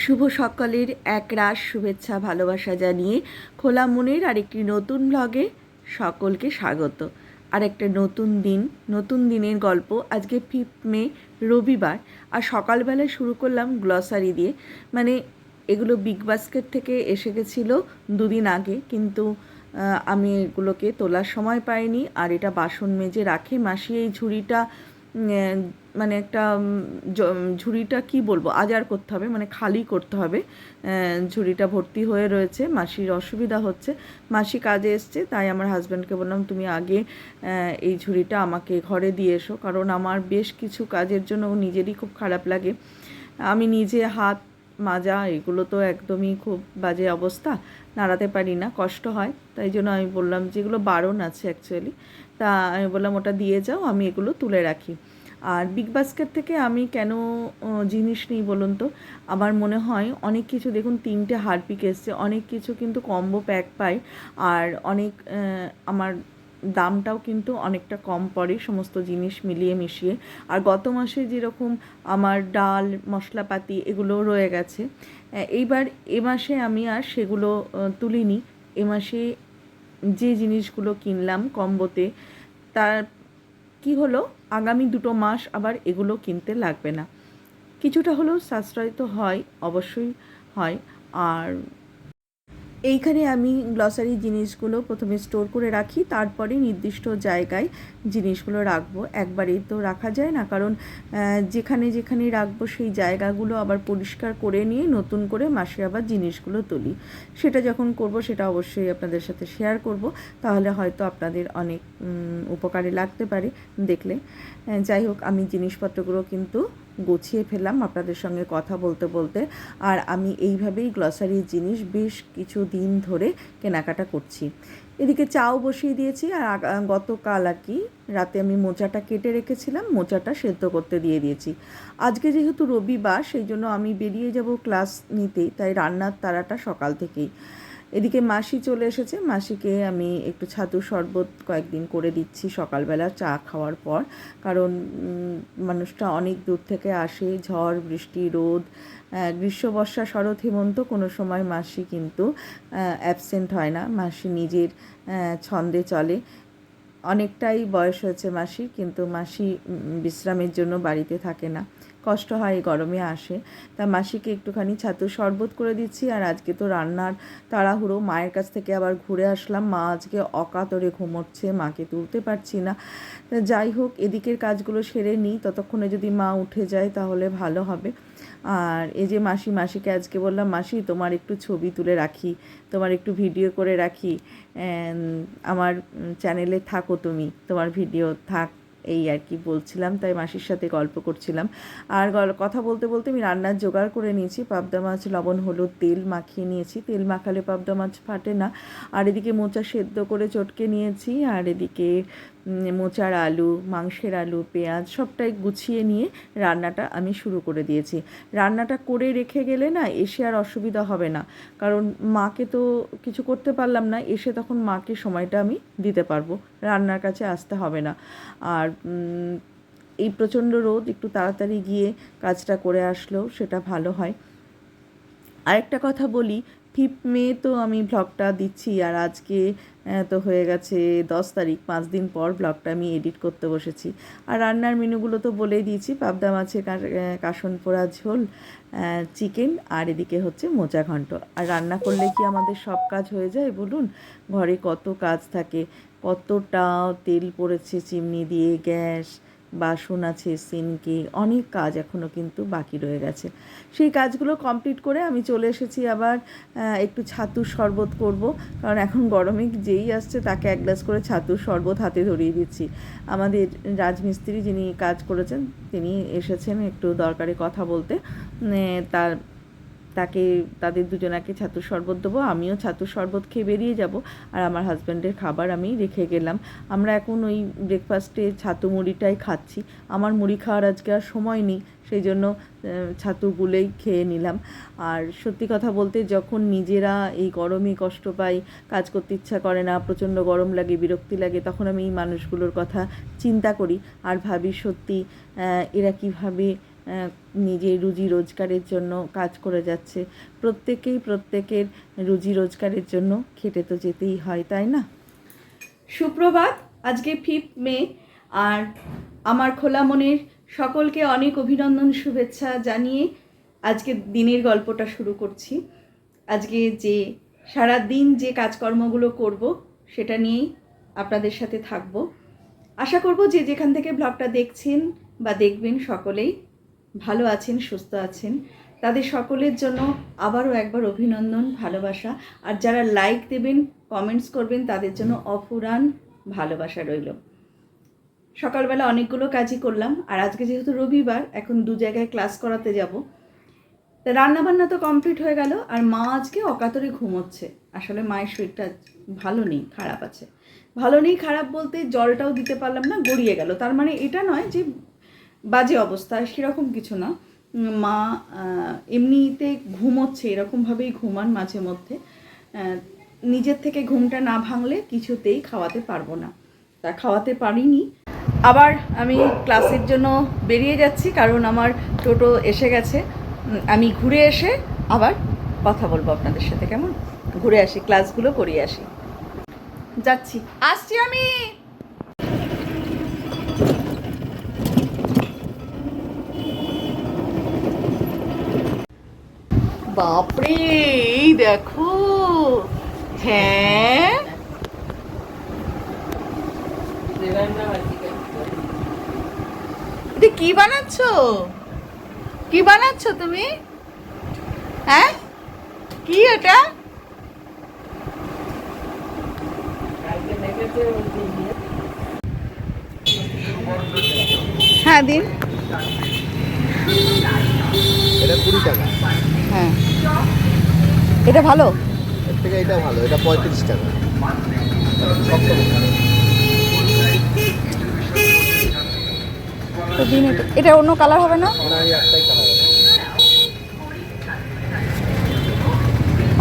শুভ সকালের এক রাস শুভেচ্ছা ভালোবাসা জানিয়ে খোলা মনের আরেকটি নতুন ব্লগে সকলকে স্বাগত। আর একটা নতুন দিন, নতুন দিনের গল্প। আজকে ফিফথ মে, রবিবার। আর সকালবেলায় শুরু করলাম গ্লসারি দিয়ে। মানে এগুলো বিগ বাস্কেট থেকে এসে গেছিল দুদিন আগে। কিন্তু আমি এগুলোকে তোলার সময় পাইনি। আর এটা বাসন মেজে রাখে। মাসি এই ঝুড়িটা মানে একটা ঝুড়িটা কি বলব, আজার করতে হবে মানে খালি করতে হবে। ঝুড়িটা ভর্তি হয়ে রয়েছে, মাসির অসুবিধা হচ্ছে। মাসি কাজে এসছে, তাই আমার হাজব্যান্ডকে বললাম, তুমি আগে এই ঝুড়িটা আমাকে ঘরে দিয়ে এসো। কারণ আমার বেশ কিছু কাজের জন্য নিজেরই খুব খারাপ লাগে। আমি নিজে হাত মাজা, এগুলো তো একদমই খুব বাজে অবস্থা, নাড়াতে পারি না, কষ্ট হয়। তাই জন্য আমি বললাম, যেগুলো বারণ আছে অ্যাকচুয়ালি তা আমি বললাম, ওটা দিয়ে যাও, আমি এগুলো তুলে রাখি। আর বিগ বাস্কেট থেকে আমি কেন জিনিস নিই বলুন তো? আমার মনে হয় অনেক কিছু, দেখুন তিনটে হারপিক এসছে, অনেক কিছু কিন্তু কম্বো প্যাক পাই আর অনেক আমার দামটাও কিন্তু অনেকটা কম পড়ে, সমস্ত জিনিস মিলিয়ে মিশিয়ে। আর গত মাসে যেরকম আমার ডাল, মশলাপাতি এগুলো রয়ে গেছে এইবার এ মাসে আমি আর সেগুলো তুলিনি। এ মাসে যে জিনিসগুলো কিনলাম কম্বোতে তার কি হলো? আগামী দুটো মাস আবার এগুলো কিনতে লাগবে না। কিছুটা হলেও সাশ্রয় তো হয়, অবশ্যই হয়। আর এইখানে আমি গ্লসারি জিনিসগুলো প্রথমে স্টোর করে রাখি, তারপরে নির্দিষ্ট জায়গায় জিনিসগুলো রাখব। একবারেই তো রাখা যায় না, কারণ যেখানে যেখানে রাখব সেই জায়গাগুলো আবার পরিষ্কার করে নিয়ে নতুন করে মাসে আবার জিনিসগুলো তুলি। সেটা যখন করব সেটা অবশ্যই আপনাদের সাথে শেয়ার করব, তাহলে হয়তো আপনাদের অনেক উপকারে লাগতে পারে দেখলে। যাই হোক, আমি জিনিসপত্রগুলো কিন্তু গুছিয়ে ফেললাম আপনাদের সঙ্গে কথা বলতে বলতে। আর আমি এইভাবেই গ্লসারির জিনিস বেশ কিছু দিন ধরে কেনাকাটা করছি। এদিকে চাও বসিয়ে দিয়েছি আর গতকাল আর কি রাতে আমি মোচাটা কেটে রেখেছিলাম, মোচাটা সেদ্ধ করতে দিয়ে দিয়েছি। আজকে যেহেতু রবিবার, সেই জন্য আমি বেরিয়ে যাব ক্লাস নিতেই তাই রান্নার তারাটা সকাল থেকেই। এদিকে মাসি চলে এসেছে। মাসিকে আমি একটু ছাতু শরবত কয়েকদিন করে দিচ্ছি সকালবেলা, চা খাওয়ার পর। কারণ মানুষটা অনেক দূর থেকে আসে, ঝড়, বৃষ্টি, রোদ গ্রীষ্ম বর্ষা শরৎ, হেমন্ত কোনো সময় মাসি কিন্তু অ্যাবসেন্ট হয় না। মাসি নিজের ছন্দে চলে। অনেকটাই বয়স হয়েছে মাসি কিন্তু মাসি বিশ্রামের জন্য বাড়িতে থাকে না। কষ্ট হয়, এই গরমে আসে। তা মাসিকে একটুখানি ছাতু শরবত করে দিচ্ছি আর আজকে তো রান্নার তাড়াহুড়ো। মায়ের কাছ থেকে আবার ঘুরে আসলাম। মা আজকে অকাতরে ঘুমোচ্ছে, মাকে তুলতে পারছি না। যাই হোক, এদিকের কাজগুলো সেরে নিই। ততক্ষণে যদি মা উঠে যায় তাহলে ভালো হবে। আর এই যে মাসি, মাসিকে আজকে বললাম, মাসি, তোমার একটু ছবি তুলে রাখি, তোমার একটু ভিডিও করে রাখি। আমার চ্যানেলে থাকো তুমি, তোমার ভিডিও থাক। এই আর কি বলছিলাম, তাই মাসির সাথে গল্প করছিলাম। আর কথা বলতে বলতে আমি রান্নার জোগাড় করে নিয়েছি। পাবদা মাছ, লবণ, হলুদ, তেল মাখিয়ে নিয়েছি। তেল মাখালে পাবদা মাছ ফাটে না। আর এদিকে মোচা সেদ্ধ করে চটকে নিয়েছি। আর এদিকে মোচার আলু, মাংসের আলু, পেঁয়াজ সবটাই গুছিয়ে নিয়ে রান্নাটা আমি শুরু করে দিয়েছি। রান্নাটা করে রেখে গেলে না এসে আর অসুবিধা হবে না। কারণ মাকে তো কিছু করতে পারলাম না, এসে তখন মাকে সময়টা আমি দিতে পারব। রান্নার কাছে আসতে হবে না। আর এই প্রচণ্ড রোদ, একটু তাড়াতাড়ি গিয়ে কাজটা করে আসলেও সেটা ভালো হয়। আরেকটা কথা বলি ফিফ মে তো আমি ব্লগটা দিচ্ছি আর আজকে তো হয়ে গেছে দশ তারিখ, পাঁচ দিন পর ব্লগটা আমি এডিট করতে বসেছি। আর রান্নার মেনুগুলো তো বলেই দিয়েছি, পাবদা মাছের কাসন পোড়া ঝোল চিকেন আর এদিকে হচ্ছে মোচা ঘন্ট। আর রান্না করলে কি আমাদের সব কাজ হয়ে যায় বলুন? ঘরে কত কাজ থাকে, কতটা তেল পড়েছে চিমনি দিয়ে, গ্যাস বাসন আছে সিনকি অনেক কাজ এখনও কিন্তু বাকি রয়ে গেছে। সেই কাজগুলো কমপ্লিট করে আমি চলে এসেছি আবার একটু ছাতুর শরবত করব। কারণ এখন গরমে যেই আসছে তাকে এক গ্লাস করে ছাতুর শরবত হাতে ধরিয়ে দিচ্ছি। আমাদের রাজমিস্ত্রি যিনি কাজ করেছেন, তিনি এসেছেন একটু দরকারি কথা বলতে। তার তাকে, তাদের দুজনাকে ছাতুর শরবত দেবো, আমিও ছাতুর শরবত খেয়ে বেরিয়ে যাব, আর আমার হাজব্যান্ডের খাবার আমি রেখে গেলাম। আমরা এখন ওই ব্রেকফাস্টে ছাতু মুড়িটাই খাচ্ছি। আমার মুড়ি খাওয়ার আজকে আর সময় নেই সেই জন্য ছাতুগুলোই খেয়ে নিলাম। আর সত্যি কথা বলতে, যখন নিজেরা এই গরমে কষ্ট পাই, কাজ করতে ইচ্ছা করে না, প্রচণ্ড গরম লাগে, বিরক্তি লাগে, তখন আমি এই মানুষগুলোর কথা চিন্তা করি। আর ভাবি, সত্যি এরা কীভাবে নিজের রুজি রোজগারের জন্য কাজ করে যাচ্ছে। প্রত্যেকেই প্রত্যেকের রুজি রোজগারের জন্য খেটে তো যেতেই হয়, তাই না? সুপ্রভাত, আজকে ফিফ মে, আর আমার খোলা মনের সকলকে অনেক অভিনন্দন, শুভেচ্ছা জানিয়ে আজকে দিনের গল্পটা শুরু করছি। আজকে যে সারা দিন যে কাজকর্মগুলো করব, সেটা নিয়েই আপনাদের সাথে থাকব। আশা করব যে যেখান থেকে ব্লগটা দেখছেন বা দেখবেন সকলেই ভালো আছেন, সুস্থ আছেন। তাদের সকলের জন্য আবারও একবার অভিনন্দন, ভালোবাসা। আর যারা লাইক দেবেন কমেন্টস করবেন, তাদের জন্য অফুরান ভালোবাসা রইল। সকালবেলা অনেকগুলো কাজই করলাম। আর আজকে যেহেতু রবিবার, এখন দু জায়গায় ক্লাস করাতে যাব। তা রান্নাবান্না তো কমপ্লিট হয়ে গেল। আর মা আজকে অকাতরে ঘুমোচ্ছে। আসলে মায়ের শরীরটা ভালো নেই, খারাপ আছে। ভালো নেই, খারাপ বলতে জলটাও দিতে পারলাম না, গড়িয়ে গেল। তার মানে এটা নয় যে বাজে অবস্থা, সেরকম কিছু না। মা এমনিতে ঘুমোচ্ছে, এরকমভাবেই ঘুমান মাঝে মধ্যে। নিজের থেকে ঘুমটা না ভাঙলে কিছুতেই খাওয়াতে পারব না। তা খাওয়াতে পারিনি। আবার আমি ক্লাসের জন্য বেরিয়ে যাচ্ছি, কারণ আমার টোটো এসে গেছে। আমি ঘুরে এসে আবার কথা বলব আপনাদের সাথে, কেমন? ঘুরে আসি, ক্লাসগুলো করিয়ে আসি। যাচ্ছি। আসছি আমি! বাপরে, এই দেখো। হ্যাঁ? কি বানাচ্ছ? কি বানাচ্ছ তুমি? হ্যাঁ? কি এটা? হ্যাঁ দিন। এটা কুড়ি টাকা। হ্যাঁ। এটা ভালো? এর থেকে এটা ভালো এটা পঁয়ত্রিশ টাকা। তো দিন এটা এটা অন্য কালার হবে না? আমি একটাই কালার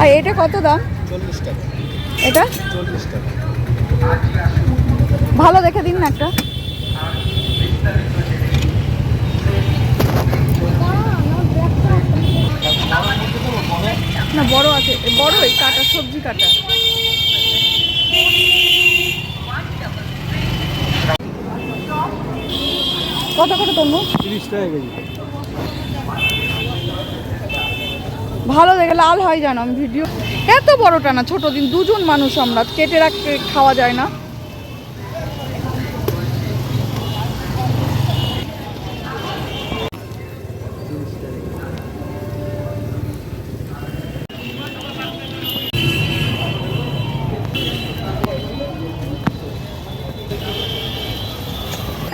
আর এটা কত দাম? চল্লিশ টাকা। এটা? চল্লিশ টাকা। ভালো দেখে দিন না একটা না বড় আছে বড়ই কাটা সবজি কাটা। কত কত তরমুজ তিরিশ টাকা কেজি। ভালো দেখে লাল হয় জানো আমি ভিডিও এত বড়টা না ছোট দিন দুজন মানুষ আমরা কেটে রাখতে খাওয়া যায় না।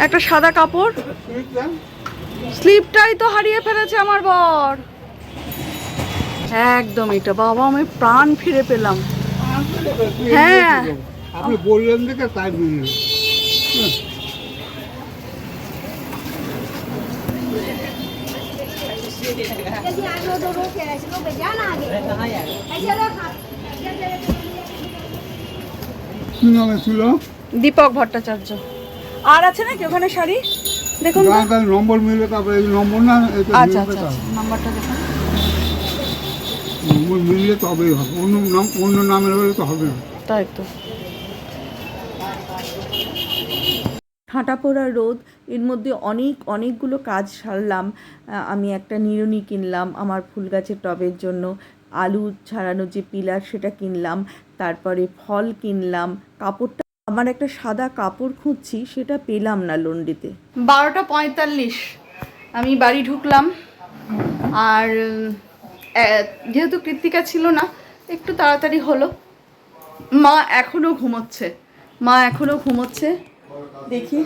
একটা সাদা কাপড়। স্লিপটাই তো হারিয়ে ফেলেছে আমার বর। একদম এটা। বাবা আমি প্রাণ ফিরে পেলাম। হ্যাঁ। আপনি বললেন দেখে তাই ছিল? দীপক ভট্টাচার্য। আর আছে নাকি ওখানে শাড়ি? দেখুন নম্বর মিললে তারপরে নম্বর না আচ্ছা আচ্ছা। আচ্ছা, নাম্বারটা দেখুন। নম্বর মিললে তবেই হবে। অন্য নাম অন্য নামের হলে তো হবে না তাই তো। হাঁটা পোড়া রোদ এর মধ্যে অনেক অনেকগুলো কাজ সারলাম। আমি একটা নিরুনি কিনলাম আমার ফুল গাছের টবের জন্য। আলু ছাড়ানো যে পিলার সেটা কিনলাম তারপরে ফল কিনলাম কাপড়টা আমার একটা সাদা কাপড় খুঁজছি সেটা পেলাম না লন্ডিতে। বারোটা পঁয়তাল্লিশ। আমি বাড়ি ঢুকলাম। আর যেহেতু কৃত্তিকা ছিল না একটু তাড়াতাড়ি হলো। মা এখনও ঘুমোচ্ছে। মা এখনও ঘুমোচ্ছে। দেখি।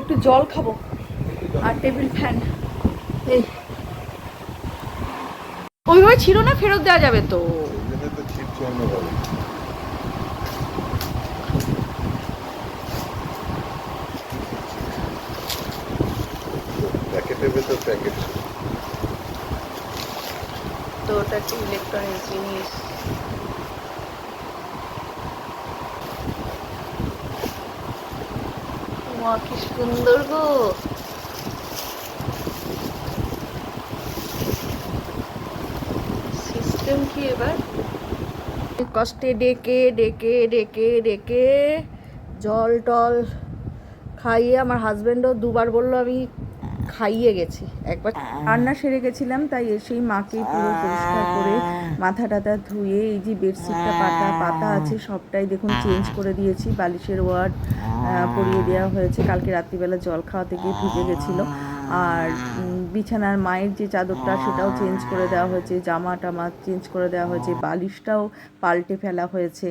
একটু জল খাব। আর টেবিল ফ্যান। ওইভাবে ছিল না ফেরত দেওয়া যাবে তো? ওটা কি ইলেকট্রনিক জিনিস। মা কি সুন্দর গো। কি এবার? কষ্টে ডেকে ডেকে ডেকে ডেকে জল টল খাইয়ে আমার হাজবেন্ডও দুবার বলল, আমি খাইয়ে গেছি। একবার রান্না সেরে গেছিলাম, তাই এসেই মাকে পুরো পরিষ্কার করে মাথা টাথা ধুয়ে, এই যে বেডশিটটা, পাতা পাতা আছে, সবটাই দেখুন চেঞ্জ করে দিয়েছি, বালিশের ওয়ার্ড পরিয়ে দেওয়া হয়েছে। কালকে রাত্রিবেলা জল খাওয়াতে গিয়ে ভিজে গেছিল। আর বিছানার মায়ের যে চাদরটা সেটাও চেঞ্জ করে দেওয়া হয়েছে জামা টামা চেঞ্জ করে দেওয়া হয়েছে, বালিশটাও পাল্টে ফেলা হয়েছে।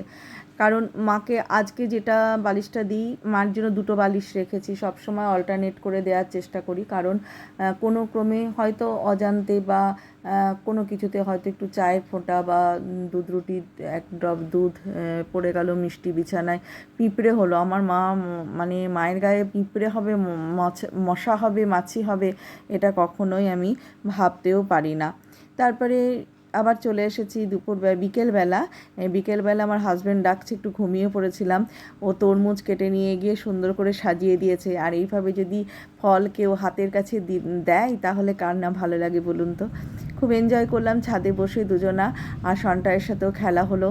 কারণ মাকে আজকে যেটা বালিশটা দিই, মার জন্য দুটো বালিশ রেখেছি সব সময় অল্টারনেট করে দেওয়ার চেষ্টা করি। কারণ কোনো ক্রমে হয়তো অজান্তে বা কোনো কিছুতে হয়তো একটু চায়ের ফোঁটা বা দুধ রুটি, এক ড্রপ দুধ পড়ে গেল মিষ্টি বিছানায়, পিঁপড়ে হলো। আমার মা মানে মায়ের গায়ে পিঁপড়ে হবে মশা হবে, মাছি হবে, এটা কখনোই আমি ভাবতেও পারি না। তারপরে আবার চলে এসেছি দুপুর বিকেলবেলা। বিকেলবেলা আমার হাজব্যান্ড ডাকছে, একটু ঘুমিয়ে পড়েছিলাম। ও তরমুজ কেটে নিয়ে গিয়ে সুন্দর করে সাজিয়ে দিয়েছে। আর এইভাবে যদি ফল কেউ হাতের কাছে দেয়, তাহলে কার না ভালো লাগে বলুন তো? খুব এনজয় করলাম, ছাদে বসে দুজনা আর সন্টায়ের সাথেও খেলা হলো।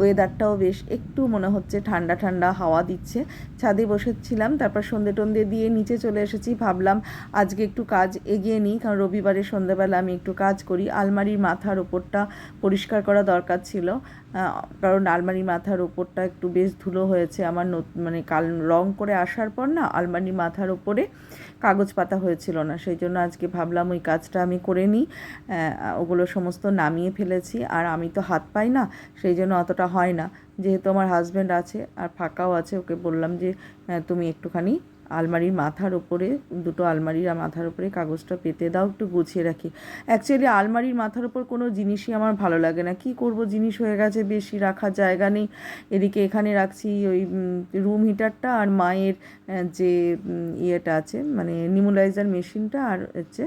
ওয়েদারটাও বেশ একটু মনে হচ্ছে ঠান্ডা ঠান্ডা হাওয়া দিচ্ছে। ছাদে বসেছিলাম, তারপর সন্ধে টন্ধে দিয়ে নিচে চলে এসেছি। ভাবলাম আজকে একটু কাজ এগিয়ে নিই, কারণ রবিবারে সন্ধ্যাবেলা আমি একটু কাজ করি। আলমারির মাথার ওপরটা পরিষ্কার করা দরকার ছিল। কারণ আলমারির মাথার ওপরটা একটু বেশ ধুলো হয়েছে। আমার মানে কাল রং করে আসার পর না আলমারির মাথার ওপরে কাগজ পাতা হয়েছিল না। সেই জন্য আজকে ভাবলাম ওই কাজটা আমি করে নিই। ওগুলো সমস্ত নামিয়ে ফেলেছি। আর আমি তো হাত পাই না, সেই জন্য অতটা হয় না। যেহেতু আমার হাজব্যান্ড আছে আর ফাঁকাও আছে, ওকে বললাম যে তুমি একটুখানি আলমারির মাথার ওপরে দুটো আলমারির মাথার ওপরে কাগজটা পেতে দাও, একটু গুছিয়ে রাখি। অ্যাকচুয়ালি আলমারির মাথার ওপর কোনো জিনিসই আমার ভালো লাগে না। কি করব? জিনিস হয়ে গেছে, বেশি রাখার জায়গা নেই। এদিকে এখানে রাখছি ওই রুম হিটারটা আর মায়ের যে ইয়েটা আছে মানে নিমুলাইজার মেশিনটা আর হচ্ছে,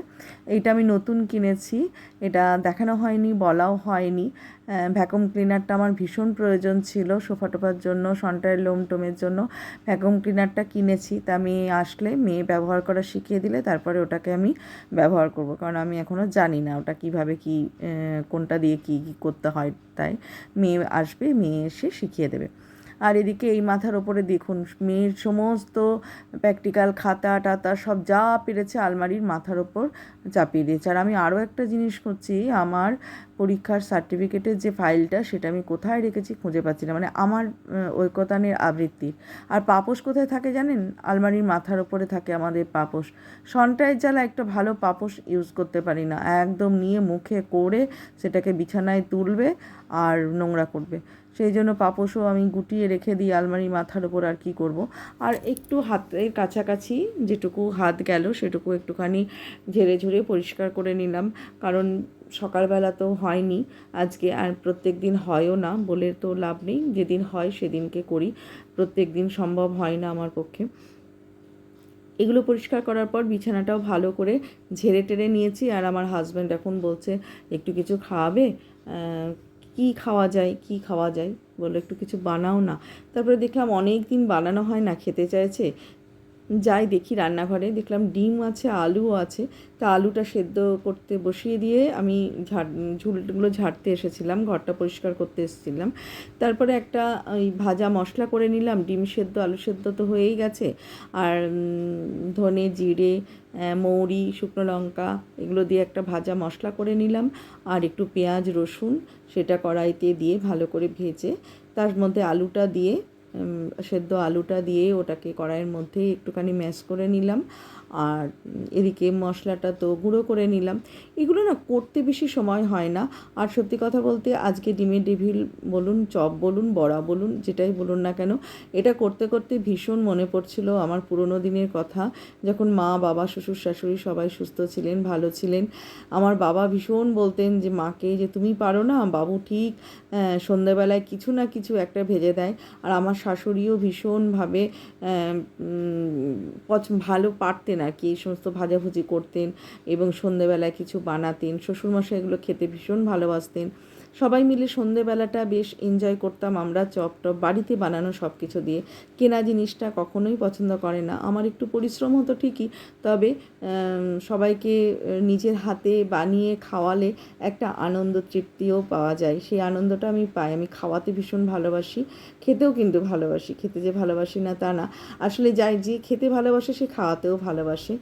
এইটা আমি নতুন কিনেছি। এটা দেখানো হয়নি, বলাও হয়নি। ভ্যাকুম ক্লিনারটা আমার ভীষণ প্রয়োজন ছিল সোফা টোফার জন্য সন্টায়ের লোম টোমের জন্য। ভ্যাকুম ক্লিনারটা কিনেছি, তা মেয়ে আসলে মেয়ে ব্যবহার করা শিখিয়ে দিলে তারপরে ওটাকে আমি ব্যবহার করব। কারণ আমি এখনও জানি না ওটা কীভাবে কি কোনটা দিয়ে কি কি করতে হয়, তাই মেয়ে আসবে, মেয়ে এসে শিখিয়ে দেবে। আর এদিকে এই মাথার ওপরে দেখুন, মেয়ের সমস্ত প্র্যাকটিক্যাল খাতা টাতা সব যা পেরেছে আলমারির মাথার ওপর চাপিয়ে দিয়েছে। আর আমি আরও একটা জিনিস করছি আমার পরীক্ষার সার্টিফিকেটের যে ফাইলটা সেটা আমি কোথায় রেখেছি খুঁজে পাচ্ছি না মানে আমার ঐকতানের আবৃত্তির আর পাপোশ কোথায় থাকে জানেন? আলমারির মাথার ওপরে থাকে আমাদের পাপোশ। সন্টায়ের জ্বালা একটা ভালো পাপোশ ইউজ করতে পারি না, একদম নিয়ে মুখে করে সেটাকে বিছানায় তুলবে আর নোংরা করবে। সেই জন্য পাপোশও আমি গুটিয়ে রেখে দিই আলমারির মাথার ওপর আর কি করব। আর একটু হাতের কাছাকাছি যেটুকু হাত গেল সেটুকু একটুখানি ঝেড়ে ঝুড়ে পরিষ্কার করে নিলাম। কারণ সকালবেলা তো হয়নি, আজকে আর প্রত্যেক দিন হয়ও না বলে তো লাভ নেই। যেদিন হয় সেদিনকে করি, প্রত্যেক দিন সম্ভব হয় না আমার পক্ষে। এগুলো পরিষ্কার করার পর বিছানাটাও ভালো করে ঝেড়ে টেরে নিয়েছি। আর আমার হাজব্যান্ড এখন বলছে, একটু কিছু খাওয়াবে? কি খাওয়া যায়, কি খাওয়া যায় বলল একটু কিছু বানাও না। তারপরে দেখলাম অনেক দিন বানানো হয় না, খেতে চাইছে। যাই দেখি রান্নাঘরে, দেখলাম ডিম আছে, আলুও আছে। তা আলুটা সেদ্ধ করতে বসিয়ে দিয়ে আমি ঝাড়, ঝুলগুলো ঝাড়তে এসেছিলাম, ঘরটা পরিষ্কার করতে এসেছিলাম। তারপরে একটা ওই ভাজা মশলা করে নিলাম, ডিম সেদ্ধ, আলু সেদ্ধ তো হয়েই গেছে। আর ধনে জিরে মৌরি, শুকনো লঙ্কা, এগুলো দিয়ে একটা ভাজা মশলা করে নিলাম। আর একটু পেঁয়াজ, রসুন, সেটা কড়াইতে দিয়ে ভালো করে ভেজে, তার মধ্যে আলুটা দিয়ে সেদ্ধ আলুটা দিয়ে ওটাকে কড়াইয়ের মধ্যে একটুখানি ম্যাশ করে নিলাম। আর এদিকে মশলাটা তো গুঁড়ো করে নিলাম। এগুলো না করতে বেশি সময় হয় না। আর সত্যি কথা বলতে আজকে ডিমের ডেভিল বলুন, চপ বলুন, বড়া বলুন, যেটাই বলুন না কেন, এটা করতে করতে ভীষণ মনে পড়ছিল আমার পুরনো দিনের কথা। যখন মা, বাবা, শ্বশুর, শাশুড়ি সবাই সুস্থ ছিলেন, ভালো ছিলেন, আমার বাবা ভীষণ বলতেন যে, মাকে, যে তুমি পারো না, বাবু ঠিক সন্ধ্যাবেলায় কিছু না কিছু একটা ভেজে দেয়। আর আমার শাশুড়িও ভীষণভাবে ভালো পারতেন আর কি, এই সমস্ত ভাজাভুজি করতেন এবং সন্ধ্যেবেলায় কিছু বানাতেন। শ্বশুরমশাই এগুলো খেতে ভীষণ ভালোবাসতেন। সবাই মিলে সন্ধেবেলাটা বেশ এনজয় করতাম আমরা, চপ টপ, বাড়িতে বানানো সব কিছু দিয়ে। কেনা জিনিসটা কখনোই পছন্দ করে না। আমার একটু পরিশ্রম হতো ঠিকই, তবে সবাইকে নিজের হাতে বানিয়ে খাওয়ালে একটা আনন্দ তৃপ্তিও পাওয়া যায়। সেই আনন্দটা আমি পাই। আমি খাওয়াতে ভীষণ ভালোবাসি, খেতেও কিন্তু ভালোবাসি। খেতে যে ভালোবাসি না তা না। আসলে যাই যে খেতে ভালোবাসে, সে খাওয়াতেও ভালোবাসে।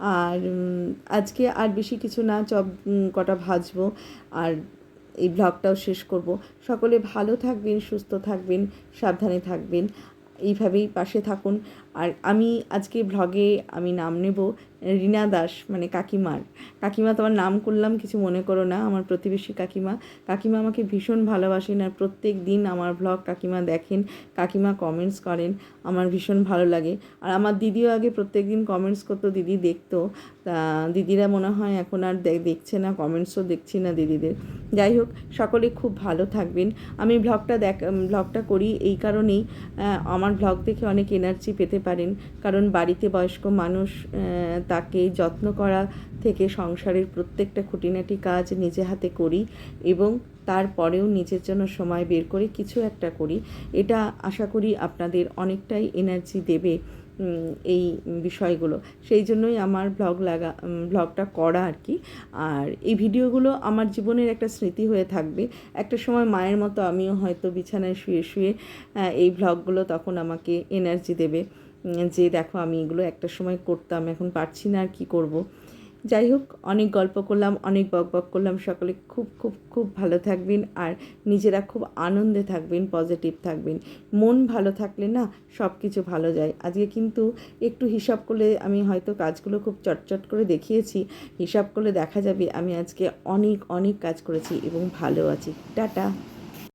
আর আজকে আর বেশি কিছু না, চপ কটা ভাজবো। আর এই ব্লগটাও শেষ করব। সকলে ভালো থাকবেন সুস্থ থাকবেন সাবধানে থাকবেন। এইভাবেই পাশে থাকুন। আর আমি আজকে ভ্লগে আমি নাম নেব রিনা দাস মানে কাকিমার। কাকিমা, তোমার নাম করলাম, কিছু মনে করো না, আমার প্রতিবেশী কাকিমা। কাকিমা আমাকে ভীষণ ভালোবাসেন আর প্রত্যেক দিন আমার ভ্লগ কাকিমা দেখেন, কাকিমা কমেন্টস করেন, আমার ভীষণ ভালো লাগে। আর আমার দিদিও আগে প্রত্যেক দিন কমেন্টস করতো, দিদি দেখতো। তা দিদিরা মনে হয় এখন আর দেখ- দেখছে না কমেন্টসও দেখছি না দিদিদের। যাই হোক, সকলে খুব ভালো থাকবেন। আমি ভ্লগটা দেখ ভ্লগটা করি এই কারণেই আমার ভ্লগ দেখে অনেক এনার্জি পেতে পারেন। কারণ বাড়িতে বয়স্ক মানুষ তাকে যত্ন করা থেকে সংসারের প্রত্যেকটা খুঁটিনাটি কাজ নিজে হাতে করি এবং তারপরেও নিজের জন্য সময় বের করে কিছু একটা করি। এটা আশা করি আপনাদের অনেকটাই এনার্জি দেবে এই বিষয়গুলো। সেই জন্যই আমার ব্লগ লাগা ব্লগটা করা আর কি। আর এই ভিডিওগুলো আমার জীবনের একটা স্মৃতি হয়ে থাকবে। একটা সময় মায়ের মতো আমিও হয়তো বিছানায় শুয়ে শুয়ে এই ব্লগগুলো তখন আমাকে এনার্জি দেবে। যে দেখো আমি এগুলো একটা সময় করতাম, এখন পারছি না আর কী করব। যাই হোক, অনেক গল্প করলাম, অনেক বক বক করলাম, সকলে খুব খুব খুব ভালো থাকবেন আর নিজেরা খুব আনন্দে থাকবেন পজিটিভ থাকবেন। মন ভালো থাকলে না সব কিছু ভালো যায়। আজকে কিন্তু একটু হিসাব করলে আমি হয়তো কাজগুলো খুব চটচট করে দেখিয়েছি, হিসাব করলে দেখা যাবে আমি আজকে অনেক অনেক কাজ করেছি এবং ভালো আছি। টাটা।